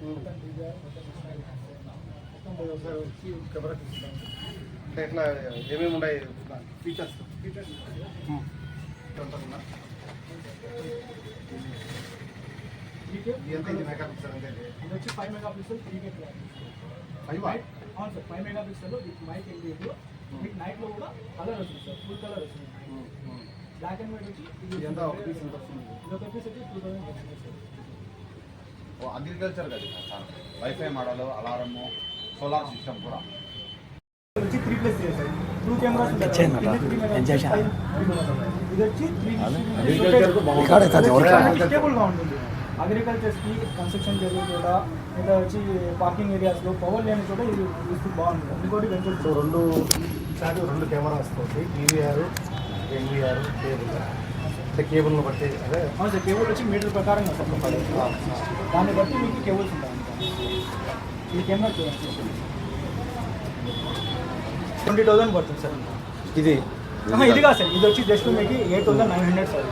Laptops కదా owner owner అంటే ఎట్లా ఏమేమి ఉన్నాయి ఫీచర్స్ ఫీచర్స్ ఎంత ఇది మెగా పిక్సెల్ అంటే ఇది? వచ్చి five megapixel three K five అవును sir five megapixel with mic LED మీకు నైట్లో కూడా కలర్ వస్తుంది సార్ ఫుల్ కలర్ వస్తుంది బ్లాక్ అండ్ వైట్ వచ్చి ఇది ఎంత ఒక వస్తుంది ఇది ఒక పీస్ వచ్చి టూ థౌసండ్ అగ్రికల్చర్ కదా WiFi model alarm solar system కూడా. ఇది వచ్చి three plus three sir two cameras ఇది వచ్చి త్రీ కు ఉంటుంది కి కన్స్ట్రక్షన్ జరిగే చోట ఇంకా వచ్చి పార్కింగ్ ఏరియాస్లో పవర్ లేని చోట ఇది యూస్ఫుల్ బాగుంటుంది. ఇంకోటి సో రెండు ఈసారి రెండు కెమెరాస్ తోటి టీవీఆర్ ఎన్వీఆర్ కేబుల్ అంటే కేబుల్ని బట్టి అదే? అవును సార్ కేబుల్ వచ్చి మీటర్ ప్రకారం దాన్ని బట్టి మీకు కేబుల్స్ ఉంటాయి. ఈ కెమెరా చూడండి ట్వంటీ థౌసండ్ పడుతుంది సార్. ఇది? ఇది కాదు సార్ ఇది వచ్చి జస్ట్ మీకు eight thousand nine hundred sir.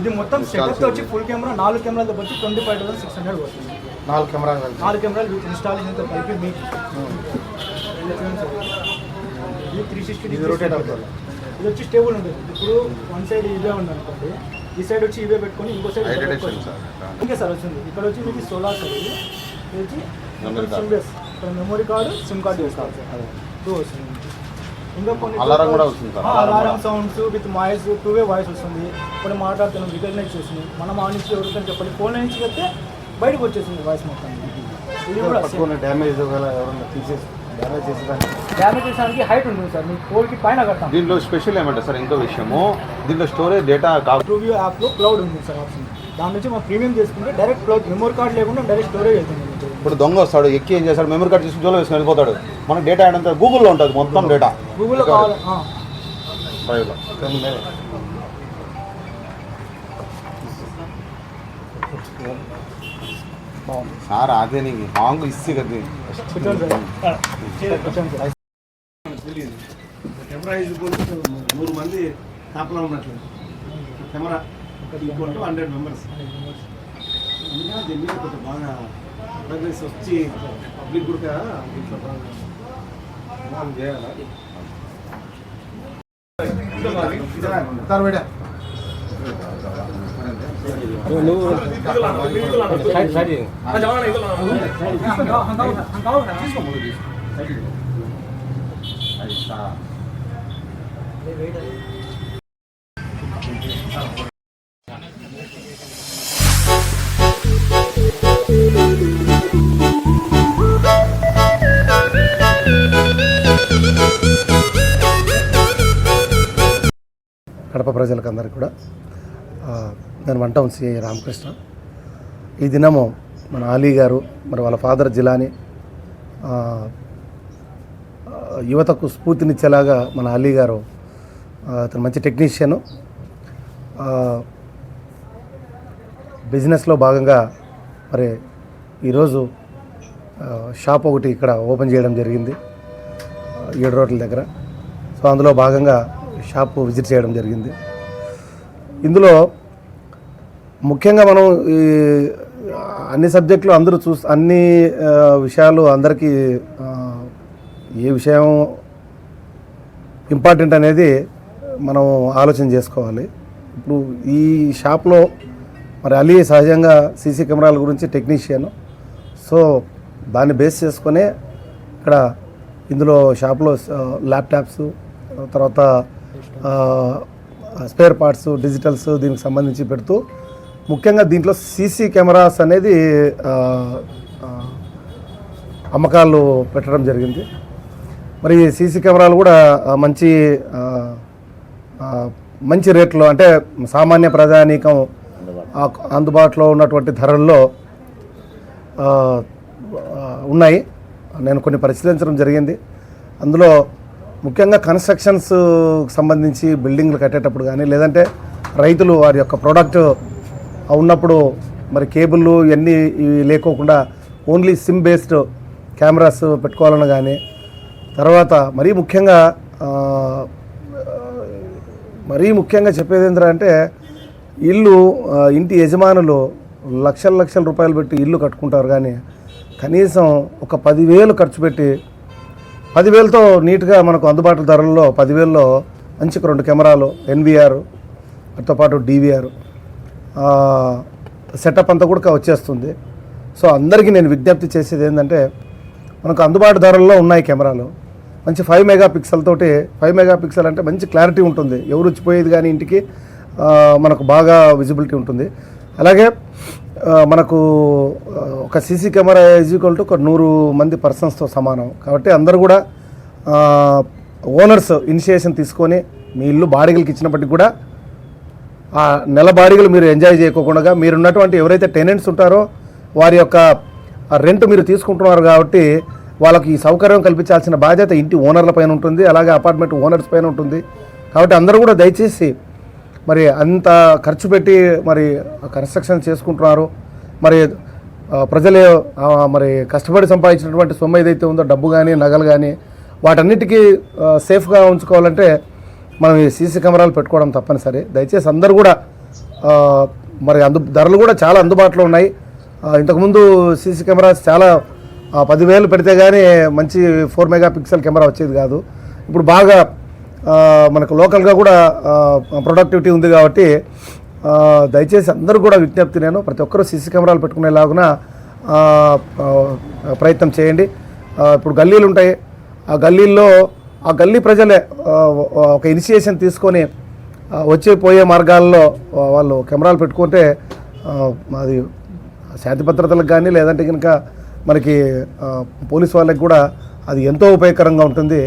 ఇది మొత్తం సెటప్ వచ్చి ఫుల్ కెమెరా నాలుగు కెమెరాలతో వచ్చి twenty five thousand six hundred పడుతుంది. నాలుగు కెమెరాలు నాలుగు కెమెరాలు విత్ ఇన్స్టాలేషన్తో కలిపి మీకు ఇలా చూడండి సార్. ఇది త్రీ సిక్స్టీ rotate అవుతుంది. ఇది వచ్చి స్టేబుల్ ఉంటుంది ఇప్పుడు వన్ సైడ్ ఇవే ఉంది అనుకోండి ఈ సైడ్ వచ్చి ఇవే పెట్టుకొని ఇంకో సైడ్ ఇంకే సార్ వచ్చింది. ఇక్కడ వచ్చి మీకు సోలార్ సార్ ఇది వచ్చి. సిమ్ బేస్ ఇక్కడ మెమరీ కార్డు సిమ్ కార్డు చేసుకోవాలి సార్. టూ వస్తుంది. ఇంకా కొన్ని Alarm కూడా వస్తుంది alarm. Sounds with voice two way voice వస్తుంది. కొన్ని మాట్లాడుతున్నాం రికగ్నైజ్ చేస్తుంది. మనం ఆ నుంచి ఎవరికైనా చెప్పండి. ఫోన్ నుంచి చెప్తే బయటకు వచ్చేసింది వాయిస్ మొత్తం. ఇది కూడా డ్యామేజ్ ఒకవేళ ఎవరన్నా తీసేసి డ్యామేజ్ చేసడానికి హైట్ ఉంటుంది సార్ పోల్కి పైన దీంట్లో స్పెషల్ ఏమంటే సార్ ఇంకో విషయము దీంట్లో స్టోరేజ్ డేటా కాదు ట్రూవ్యూ యాప్లో క్లౌడ్ ఉంటుంది సార్ ఆప్షన్ దాని నుంచి మనం ప్రీమియం చేసుకుంటే డైరెక్ట్ క్లౌడ్ మెమరీ కార్డ్ లేకుండా డైరెక్ట్ స్టోరేజ్ అవుతుంది. ఇప్పుడు దొంగ వస్తాడు ఎక్కి ఏం చేస్తాడు మెమరీ కార్డ్ తీసుకుని జోలో వేసుకుని వెళ్ళిపోతాడు. మనకు డేటా ఏంటంటే గూగుల్లో ఉంటుంది మొత్తం డేటా గూగుల్లో కావాలి సార్ అదే నీకు హాంగ్ ఇస్తే కదా. ఈజ్ నూరు మంది కాపలా ఉన్నట్లు camera equal to hundred members ఇంకా దీని మీద కొంచెం బాగా అవేర్నెస్ వచ్చి పబ్లిక్ కూడా బాగా బాగా చేయాలి సార్ మేడం కడప ప్రజలకు అందరికీ కూడా నేను వన్ టౌన్ సిఐ రామకృష్ణ. ఈ దినము మన అలీ గారు మరి వాళ్ళ ఫాదర్ జిలాని యువతకు స్ఫూర్తినిచ్చేలాగా మన అలీ గారు అతను మంచి టెక్నీషియను. బిజినెస్లో భాగంగా మరి ఈరోజు షాప్ ఒకటి ఇక్కడ ఓపెన్ చేయడం జరిగింది ఏడు రోడ్ల దగ్గర. సో అందులో భాగంగా షాపు విజిట్ చేయడం జరిగింది. ఇందులో ముఖ్యంగా మనం ఈ అన్ని సబ్జెక్టులు అందరూ చూ అన్ని విషయాలు అందరికీ ఏ విషయం ఇంపార్టెంట్ అనేది మనం ఆలోచన చేసుకోవాలి. ఇప్పుడు ఈ షాప్లో మరి అలీ సహజంగా సీసీ కెమెరాల గురించి టెక్నీషియన్. సో దాన్ని బేస్ చేసుకునే ఇక్కడ ఇందులో షాప్లో ల్యాప్టాప్స్ తర్వాత స్పేర్ పార్ట్స్ డిజిటల్స్ దీనికి సంబంధించి పెడుతూ ముఖ్యంగా దీంట్లో సీసీ కెమెరాస్ అనేది అమ్మకాలు పెట్టడం జరిగింది. మరి సీసీ కెమెరాలు కూడా మంచి మంచి రేట్లో అంటే సామాన్య ప్రజానీకం అందుబాటులో. ఉన్నటువంటి ధరల్లో ఉన్నాయి. నేను కొన్ని పరిశీలించడం జరిగింది. అందులో ముఖ్యంగా కన్స్ట్రక్షన్స్ సంబంధించి బిల్డింగ్లు కట్టేటప్పుడు కానీ లేదంటే రైతులు వారి యొక్క ప్రోడక్ట్ ఉన్నప్పుడు మరి కేబుల్ ఇవన్నీ ఇవి లేకోకుండా ఓన్లీ సిమ్ బేస్డ్ కెమెరాస్ పెట్టుకోవాలని కానీ తర్వాత మరీ ముఖ్యంగా మరీ ముఖ్యంగా చెప్పేది ఏంటంటే ఇల్లు ఇంటి యజమానులు లక్షల లక్షల రూపాయలు పెట్టి ఇల్లు కట్టుకుంటారు కానీ కనీసం ఒక పదివేలు ఖర్చు పెట్టి పదివేలతో నీట్గా మనకు అందుబాటు ధరల్లో పదివేల్లో మంచి రెండు కెమెరాలు ఎన్విఆర్ వాటితో పాటు డివిఆర్. సెటప్ అంతా కూడా వచ్చేస్తుంది. సో అందరికీ నేను విజ్ఞప్తి చేసేది ఏంటంటే మనకు అందుబాటు ధరల్లో ఉన్నాయి కెమెరాలు. మంచి ఫైవ్ మెగా పిక్సెల్ తోటి ఫైవ్ మెగా పిక్సెల్ అంటే మంచి క్లారిటీ ఉంటుంది. ఎవరు వచ్చిపోయేది కానీ ఇంటికి మనకు బాగా విజిబిలిటీ ఉంటుంది. అలాగే మనకు ఒక CC camera is equal to ఒక నూరు మంది పర్సన్స్తో సమానం. కాబట్టి అందరూ కూడా ఓనర్స్ ఇనిషియేషన్ తీసుకొని మీ ఇల్లు బాడిగలకి ఇచ్చినప్పటికి కూడా ఆ నెల బాడిగలు మీరు ఎంజాయ్ చేయకోకుండా మీరున్నటువంటి ఎవరైతే టెనెంట్స్ ఉంటారో వారి యొక్క రెంట్ మీరు తీసుకుంటున్నారు కాబట్టి వాళ్ళకి ఈ సౌకర్యం కల్పించాల్సిన బాధ్యత ఇంటి ఓనర్ల పైన ఉంటుంది అలాగే అపార్ట్మెంట్ ఓనర్స్ పైన ఉంటుంది. కాబట్టి అందరూ కూడా దయచేసి మరి అంత ఖర్చు పెట్టి మరి కన్స్ట్రక్షన్ చేసుకుంటున్నారు. మరి ప్రజలే మరి కష్టపడి సంపాదించినటువంటి సొమ్ము ఏదైతే ఉందో డబ్బు కానీ నగలు కానీ వాటన్నిటికీ సేఫ్గా ఉంచుకోవాలంటే మనం ఈ సీసీ కెమెరాలు పెట్టుకోవడం తప్పనిసరి. దయచేసి అందరూ కూడా మరి అందు ధరలు కూడా చాలా అందుబాటులో ఉన్నాయి. ఇంతకుముందు సీసీ కెమెరాస్ చాలా పదివేలు పెడితే కానీ మంచి ఫోర్ మెగా పిక్సెల్ కెమెరా వచ్చేది కాదు. ఇప్పుడు బాగా మనకు లోకల్గా కూడా ప్రొడక్టివిటీ ఉంది కాబట్టి దయచేసి అందరూ కూడా విజ్ఞప్తి నేను ప్రతి ఒక్కరూ సీసీ కెమెరాలు పెట్టుకునేలాగున ప్రయత్నం చేయండి. ఇప్పుడు గల్లీలు ఉంటాయి. ఆ గల్లీల్లో ఆ గల్లీ ప్రజలే ఒక ఇనిషియేషన్ తీసుకొని వచ్చే పోయే మార్గాల్లో వాళ్ళు కెమెరాలు పెట్టుకుంటే అది శాంతి భద్రతలకు కానీ లేదంటే కనుక మనకి పోలీస్ వాళ్ళకి కూడా అది ఎంతో ఉపయోగకరంగా ఉంటుంది.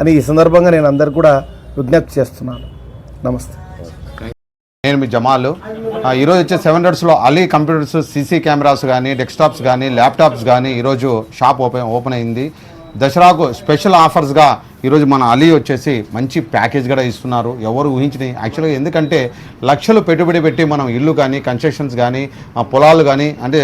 అని ఈ సందర్భంగా నేను అందరు కూడా విజ్ఞప్తి చేస్తున్నాను. నమస్తే. నేను మీ జమాలు. ఈరోజు వచ్చే సెవెన్ డేస్లో అలీ కంప్యూటర్స్ సీసీ కెమెరాస్ కానీ డెస్క్టాప్స్ కానీ ల్యాప్టాప్స్ కానీ ఈరోజు షాప్ ఓపెన్ ఓపెన్ అయింది. దసరాకు స్పెషల్ ఆఫర్స్గా ఈరోజు మన అలీ వచ్చేసి మంచి ప్యాకేజ్ కూడా ఇస్తున్నారు. ఎవరు ఊహించని యాక్చువల్గా ఎందుకంటే లక్షలు పెట్టుబడి పెట్టి మనం ఇల్లు కానీ కన్స్ట్రక్షన్స్ కానీ పొలాలు కానీ అంటే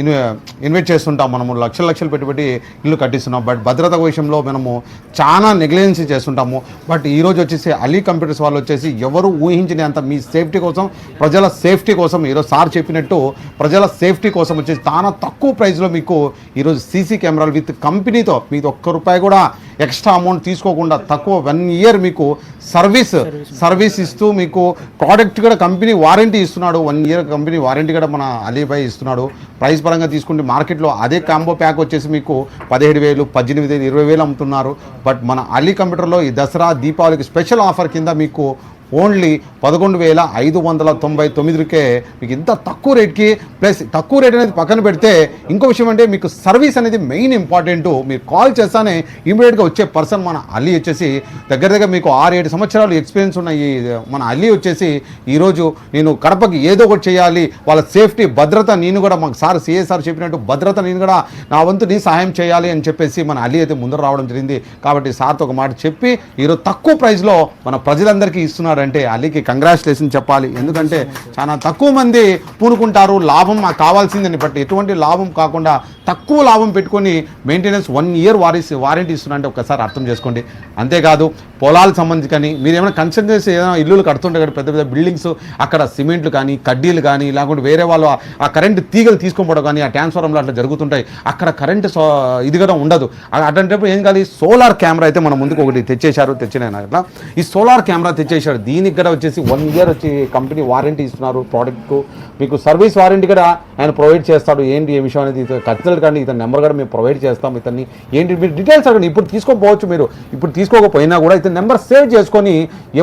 ఇన్ ఇన్వె ఇన్వెస్ట్ చేస్తుంటాం మనము. లక్షల లక్షలు పెట్టుబడి ఇల్లు కట్టిస్తున్నాం. బట్ భద్రత విషయంలో మనము చాలా నెగ్లిజెన్స్ చేస్తుంటాము. బట్ ఈరోజు వచ్చేసి అలీ కంప్యూటర్స్ వాళ్ళు వచ్చేసి ఎవరు ఊహించని అంత మీ సేఫ్టీ కోసం ప్రజల సేఫ్టీ కోసం ఈరోజు సార్ చెప్పినట్టు ప్రజల సేఫ్టీ కోసం వచ్చేసి చాలా తక్కువ ప్రైస్లో మీకు ఈరోజు సీసీ కెమెరాలు విత్ కంపెనీతో మీకు ఒక్క రూపాయి కూడా ఎక్స్ట్రా అమౌంట్ తీసుకోకుండా తక్కువ వన్ ఇయర్ మీకు సర్వీస్ సర్వీస్ ఇస్తూ మీకు ప్రోడక్ట్ కూడా కంపెనీ వారంటీ ఇస్తున్నాడు. వన్ ఇయర్ కంపెనీ వారంటీ కూడా మన అలీబాయ్ ఇస్తున్నాడు. ప్రైస్ పరంగా తీసుకుంటే మార్కెట్లో అదే కాంబో ప్యాక్ వచ్చేసి మీకు పదిహేడు వేలు పద్దెనిమిది వేలు ఇరవై వేలు అమ్ముతున్నారు. బట్ మన అలీ కంప్యూటర్లో ఈ దసరా దీపావళికి స్పెషల్ ఆఫర్ కింద మీకు ఓన్లీ పదకొండు వేల ఐదు వందల తొంభై తొమ్మిదికే మీకు ఇంత తక్కువ రేట్కి ప్లస్ తక్కువ రేట్ అనేది పక్కన పెడితే ఇంకో విషయం అంటే మీకు సర్వీస్ అనేది మెయిన్ ఇంపార్టెంట్. మీరు కాల్ చేస్తానే ఇమీడియట్గా వచ్చే పర్సన్ మన అలీ వచ్చేసి దగ్గర దగ్గర మీకు ఆరు ఏడు సంవత్సరాలు ఎక్స్పీరియన్స్ ఉన్న ఈ మన అలీ వచ్చేసి ఈరోజు నేను కడపకి ఏదో ఒకటి చేయాలి వాళ్ళ సేఫ్టీ భద్రత నేను కూడా మాకు సార్ సిఏ చెప్పినట్టు భద్రత నేను కూడా నా వంతు నీ సహాయం చేయాలి అని చెప్పేసి మన అలీ అయితే ముందర రావడం జరిగింది. కాబట్టి సార్తో ఒక మాట చెప్పి ఈరోజు తక్కువ ప్రైస్లో మన ప్రజలందరికీ ఇస్తున్నారు ఇస్తున్నాడంటే అలీకి కంగ్రాచులేషన్ చెప్పాలి. ఎందుకంటే చాలా తక్కువ మంది పూనుకుంటారు లాభం మాకు కావాల్సిందని. బట్టి ఎటువంటి లాభం కాకుండా తక్కువ లాభం పెట్టుకొని మెయింటెనెన్స్ వన్ ఇయర్ వారీస్ వారంటీ ఇస్తున్నారంటే ఒకసారి అర్థం చేసుకోండి. అంతేకాదు పొలాలకు సంబంధించి కానీ మీరు ఏమైనా కన్స్ట్రక్ట్ చేసి ఏదైనా ఇల్లులు కడుతుంటే కానీ పెద్ద పెద్ద బిల్డింగ్స్ అక్కడ సిమెంట్లు కానీ కడ్డీలు కానీ లేకుంటే వేరే వాళ్ళు ఆ- కరెంట్ తీగలు తీసుకోపోవడం కానీ ఆ ట్రాన్స్ఫార్మర్లు అట్లా జరుగుతుంటాయి. అక్కడ కరెంట్ సో ఇది కూడా ఉండదు. అటువంటిప్పుడు ఏం కాదు సోలార్ కెమెరా అయితే మన ముందుకు ఒకటి తెచ్చేశారు తెచ్చిన అట్లా ఈ సోలార్ కెమెరా తెచ్చేశారు దీనికి కూడా వచ్చేసి వన్ ఇయర్ వచ్చి కంపెనీ వారంటీ ఇస్తున్నారు ప్రోడక్ట్కు మీకు సర్వీస్ వారంటీ కూడా ఆయన ప్రొవైడ్ చేస్తాడు. ఏంటి ఏ విషయం అనేది? ఖచ్చితంగా కానీ ఇతని నెంబర్ కూడా మేము ప్రొవైడ్ చేస్తాం ఇతన్ని. ఏంటి? మీరు డీటెయిల్స్ అడగండి. ఇప్పుడు తీసుకోకపోవచ్చు మీరు. ఇప్పుడు తీసుకోకపోయినా కూడా ఇతని నెంబర్ సేవ్ చేసుకొని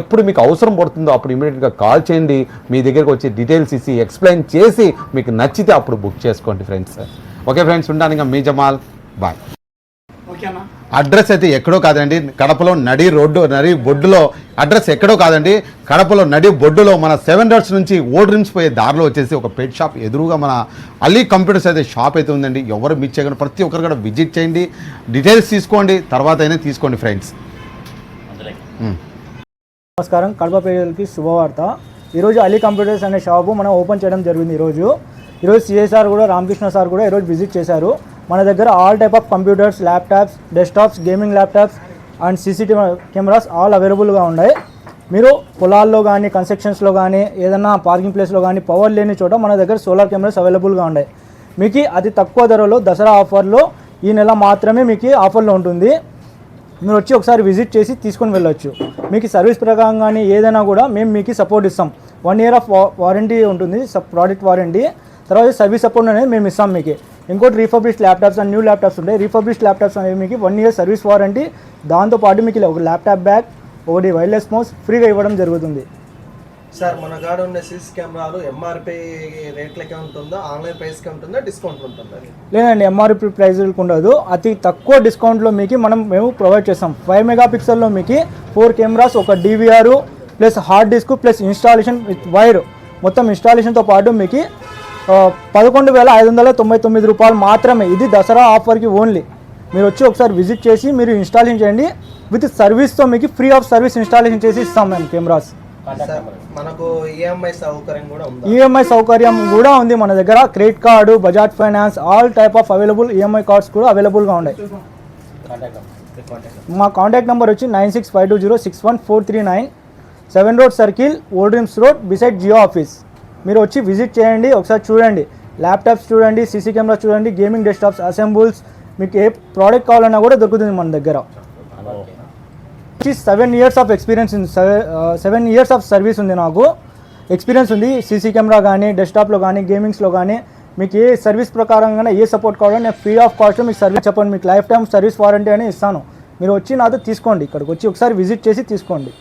ఎప్పుడు మీకు అవసరం పడుతుందో అప్పుడు ఇమీడియట్గా కాల్ చేయండి. మీ దగ్గరికి వచ్చి డీటెయిల్స్ ఇచ్చి ఎక్స్ప్లెయిన్ చేసి మీకు నచ్చితే అప్పుడు బుక్ చేసుకోండి ఫ్రెండ్స్ ఓకే ఫ్రెండ్స్ ఉంటాను ఇంకా మీ జమాల్. బాయ్ అడ్రస్ అయితే ఎక్కడో కాదండి. కడపలో నడి రోడ్డు నడి బొడ్డులో అడ్రస్ ఎక్కడో కాదండి. కడపలో నడి బొడ్డులో మన సెవెన్ డర్స్ నుంచి ఓల్డ్ రిమ్స్ పోయే దారిలో వచ్చేసి ఒక పెట్ షాప్. ఎదురుగా మన అలీ కంప్యూటర్స్ అయితే షాప్ అయితే ఉందండి. ఎవరు మిస్ చేయకుండా ప్రతి ఒక్కరు కూడా విజిట్ చేయండి. డీటెయిల్స్ తీసుకోండి. తర్వాత అయినా తీసుకోండి ఫ్రెండ్స్ నమస్కారం. కడప ప్రజలకి శుభవార్త. ఈరోజు అలీ కంప్యూటర్స్ అనే షాపు మనం ఓపెన్ చేయడం జరిగింది ఈరోజు. ఈరోజు సిఎస్ఆర్ కూడా రామకృష్ణ సార్ కూడా ఈరోజు విజిట్ చేశారు. మన దగ్గర all type of computers laptops desktops gaming laptops and CCTV cameras all అవైలబుల్గా ఉన్నాయి. మీరు పొలాల్లో కానీ కన్స్ట్రక్షన్స్లో కానీ ఏదైనా పార్కింగ్ ప్లేస్లో కానీ పవర్ లేని చోట మన దగ్గర సోలార్ కెమెరాస్ అవైలబుల్గా ఉన్నాయి. మీకు అతి తక్కువ ధరలో దసరా ఆఫర్లో ఈ నెల మాత్రమే మీకు ఆఫర్లో ఉంటుంది. మీరు వచ్చి ఒకసారి విజిట్ చేసి తీసుకొని వెళ్ళొచ్చు. మీకు సర్వీస్ ప్రకారం కానీ ఏదైనా కూడా మేము మీకు సపోర్ట్ ఇస్తాం. వన్ ఇయర్ ఆఫ్ వారంటీ ఉంటుంది ప్రోడక్ట్ వారంటీ తర్వాత సర్వీస్ సపోర్ట్ అనేది మేము ఇస్తాం మీకు. ఇంకోటి refurbish laptops and new laptops ఉంటాయి. రీఫర్బిష్ ల్యాప్టాప్స్ అనేవి మీకు వన్ ఇయర్ సర్వీస్ వారంటీ దాంతోపాటు మీకు ఒక ల్యాప్టాప్ బ్యాగ్ ఒకటి వైర్లెస్ మౌస్ ఫ్రీగా ఇవ్వడం జరుగుతుంది. సార్ మన కాడ ఉన్న సీసీ కెమెరాలు ఎంఆర్పి రేట్లకే ఉంటుందా ఆన్లైన్ ప్రైస్కే ఉంటుందా డిస్కౌంట్ ఉంటుందా లేదండి ఎంఆర్పి ప్రైజ్లకు ఉండదు. అతి తక్కువ డిస్కౌంట్లో మీకు మనం మేము ప్రొవైడ్ చేస్తాం. ఫైవ్ మెగా పిక్సెల్లో మీకు ఫోర్ కెమెరాస్ ఒక DVR plus hard disk plus installation with wire మొత్తం ఇన్స్టాలేషన్తో పాటు మీకు పదకొండు వేల ఐదు వందల తొంభై తొమ్మిది రూపాయలు మాత్రమే. ఇది దసరా ఆఫర్కి ఓన్లీ. మీరు వచ్చి ఒకసారి విజిట్ చేసి మీరు ఇన్స్టాలేషన్ చేయండి. విత్ సర్వీస్తో మీకు ఫ్రీ ఆఫ్ సర్వీస్ ఇన్స్టాలేషన్ చేసి ఇస్తాం మేము కెమెరాస్. మనకు ఈఎంఐ సౌకర్యం కూడా ఉందా? ఈఎంఐ సౌకర్యం కూడా ఉంది మన దగ్గర. Credit card Bajaj Finance all type of available EMI cards కూడా అవైలబుల్గా ఉన్నాయి. మా కాంటాక్ట్ నెంబర్ వచ్చి nine six five two zero six one four three nine seven road circle old RIMS road beside Jio office. మీరు వచ్చి visit చేయండి ఒకసారి చూడండి. ల్యాప్టాప్స్ చూడండి సీసీ కెమెరా చూడండి గేమింగ్ డెస్క్టాప్స్ అసెంబుల్స్ మీకు ఏ ప్రోడక్ట్ కావాలన్నా కూడా దొరుకుతుంది మన దగ్గర. వచ్చి సెవెన్ ఇయర్స్ ఆఫ్ ఎక్స్పీరియన్స్ ఉంది. సెవెన్ ఇయర్స్ ఆఫ్ సర్వీస్ ఉంది నాకు. ఎక్స్పీరియన్స్ ఉంది. సీసీ కెమెరా కానీ డెస్క్టాప్లో కానీ గేమింగ్స్లో కానీ. మీకు ఏ సర్వీస్ ప్రకారంగా ఏ సపోర్ట్ కావాలో నేను ఫ్రీ ఆఫ్ కాస్ట్ మీకు సర్వీస్ చెప్పండి మీకు లైఫ్ టైం సర్వీస్ వారంటీ అని ఇస్తాను. మీరు వచ్చి నాతో తీసుకోండి. ఇక్కడికి వచ్చి ఒకసారి విజిట్ చేసి తీసుకోండి.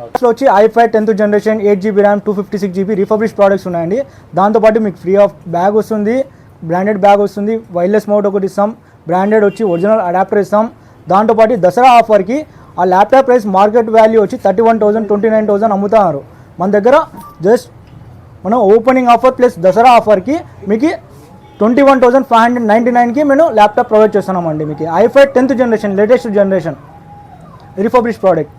లో వచ్చి i five tenth generation eight GB RAM two fifty six GB refurbish products ఉన్నాయండి. దాంతోపాటు మీకు ఫ్రీ ఆఫ్ బ్యాగ్ వస్తుంది బ్రాండెడ్ బ్యాగ్ వస్తుంది వైర్లెస్ మౌట్ ఒకటి ఇస్తాం బ్రాండెడ్ వచ్చి ఒరిజినల్ అడాప్టర్ ఇస్తాం. దాంతోపాటు దసరా ఆఫర్కి ఆ ల్యాప్టాప్ ప్రైస్ మార్కెట్ వాల్యూ వచ్చి thirty one thousand twenty nine thousand అమ్ముతున్నారు. మన దగ్గర జస్ట్ మనం ఓపెనింగ్ ఆఫర్ ప్లస్ దసరా ఆఫర్కి మీకు twenty one thousand five hundred ninety నైన్కి మేము ల్యాప్టాప్ ప్రొవైడ్ చేస్తున్నామండి మీకు. I five tenth generation latest generation refurbish product